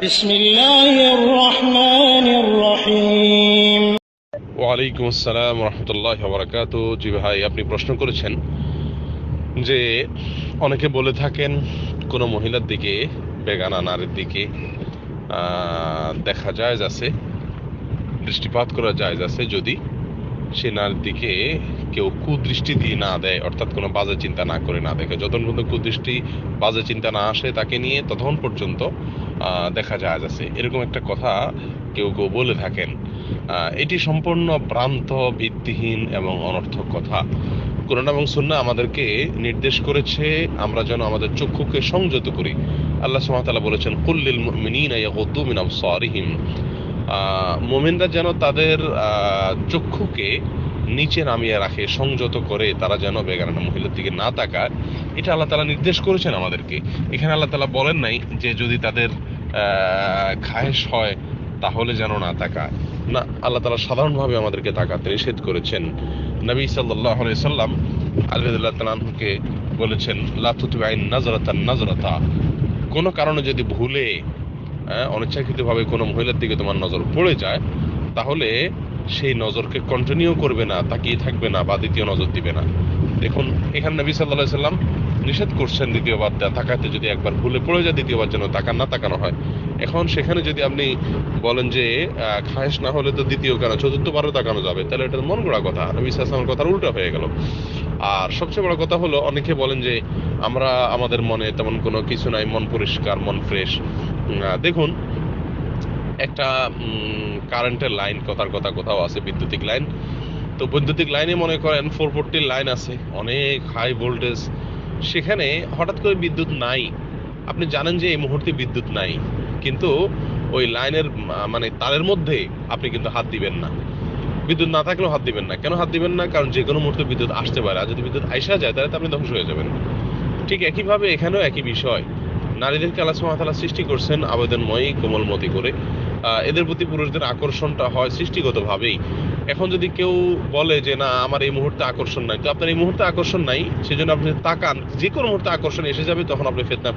بسم الله الرحمن الرحيم ওয়ালাইকুম আসসালাম রহমতুল্লাহ বরাকাত জি ভাই আপনি প্রশ্ন করেছেন যে অনেকে বলে থাকেন কোনো মহিলার দিকে বেগানা নারীর দিকে আহ, দেখা যায় আছে দৃষ্টিপাত করা যায় আছে যদি সে নারীর দিকে কেউ কুদৃষ্টি দিয়ে না দেয় অর্থাৎ কোনো বাজে চিন্তা না করে না দেখে যতক্ষণ পর্যন্ত কুদৃষ্টি বাজে চিন্তা না আসে তাকে নিয়ে ততক্ষণ পর্যন্ত আহ, দেখা যায় আছে এরকম একটা কথা কেউ কেউ বলে থাকেন। এটি সম্পূর্ণ ভ্রান্ত, ভিত্তিহীন এবং অনর্থক কথা। কোরআন এবং সুন্নাহ আমাদেরকে নির্দেশ করেছে, আমরা যেন আমাদের চক্ষুকে সংযত করি। আল্লাহ সুবহানাহু বলেছেন কুল্লিল মিন আবসারিহিম। মোমেনরা যেন তাদের চক্ষুকে নিচে নামিয়ে রাখে, সংযত করে, তারা যেন বেগানা মহিলার দিকে না তাকায়। এটা আল্লাহ তালা নির্দেশ করেছেন আমাদেরকে। এখানে আল্লাহ তালা বলেন নাই যে যদি তাদের খায়েশ হয় তাহলে যেন না তাকায়। না আল্লাহ তালা সাধারণভাবে আমাদেরকে তাকাতে নিষেধ করেছেন। নবী সাল্লাহ সাল্লাম আলহাদুল্লাহ তালাহকে বলেছেন লাতুতু আইন নাজরাতান নাজরাতা কোনো কারণে যদি ভুলে হ্যাঁ, অনিচ্ছাকৃতভাবে কোনো মহিলার দিকে তোমার নজর পড়ে যায় তাহলে সেই নজরকে কন্টিনিউ করবে না তাকিয়ে থাকবে না বা দ্বিতীয় নজর দিবে না। দেখুন এখানে নবী সাল্লাহ সাল্লাম নিষেধ করছেন দ্বিতীয়বার তাকাতে যদি একবার ভুলে পড়ে যায় দ্বিতীয়বার যেন তাকান না তাকানো হয়। এখন সেখানে যদি আপনি বলেন যে খায়েশ না হলে তো দ্বিতীয় কেন চতুর্থবারও তাকানো যাবে, তাহলে এটা মন গড়া কথা। নবী সাল্লামের কথার উল্টা হয়ে গেল। আর সবচেয়ে বড় কথা হলো, অনেকে বলেন যে, আমরা, আমাদের মনে তেমন কোনো কিছু নাই, মন পরিষ্কার, মন ফ্রেশ। দেখুন, একটা কারেন্টের লাইন কথার কথা কোথাও আছে, বিদ্যুতিক লাইন। তো বৈদ্যুতিক লাইনে মনে করেন ফোর ফোরটির লাইন আছে, অনেক হাই ভোল্টেজ সেখানে হঠাৎ করে বিদ্যুৎ নাই। আপনি জানেন যে এই মুহূর্তে বিদ্যুৎ নাই। কিন্তু ওই লাইনের মানে তারের মধ্যে আপনি কিন্তু হাত দিবেন না। বিদ্যুৎ না থাকলেও হাত দিবেন না। কেন হাত দিবেন না? কারণ যে কোনো মুহূর্তে বিদ্যুৎ আসতে পারে। আর যদি বিদ্যুৎ আইসা যায়, তাহলে তো আপনি ধ্বংস হয়ে যাবেন। ঠিক একইভাবে এখানেও একই বিষয়। নারীদেরকে আল্লাহ তাআলা সৃষ্টি করছেন? আবেদনময়ী, কোমলমতি করে। এদের প্রতি পুরুষদের আকর্ষণটা হয় সৃষ্টিগতভাবেই। এখন যদি কেউ বলে যে, না, আমার এই মুহূর্তে আকর্ষণ নাই, তো আপনার এই মুহূর্তে আকর্ষণ নাই, সেজন্য আপনি তাকান, যে কোনো মুহূর্তে আকর্ষণ এসে যাবে, তখন আপনি ফেতনা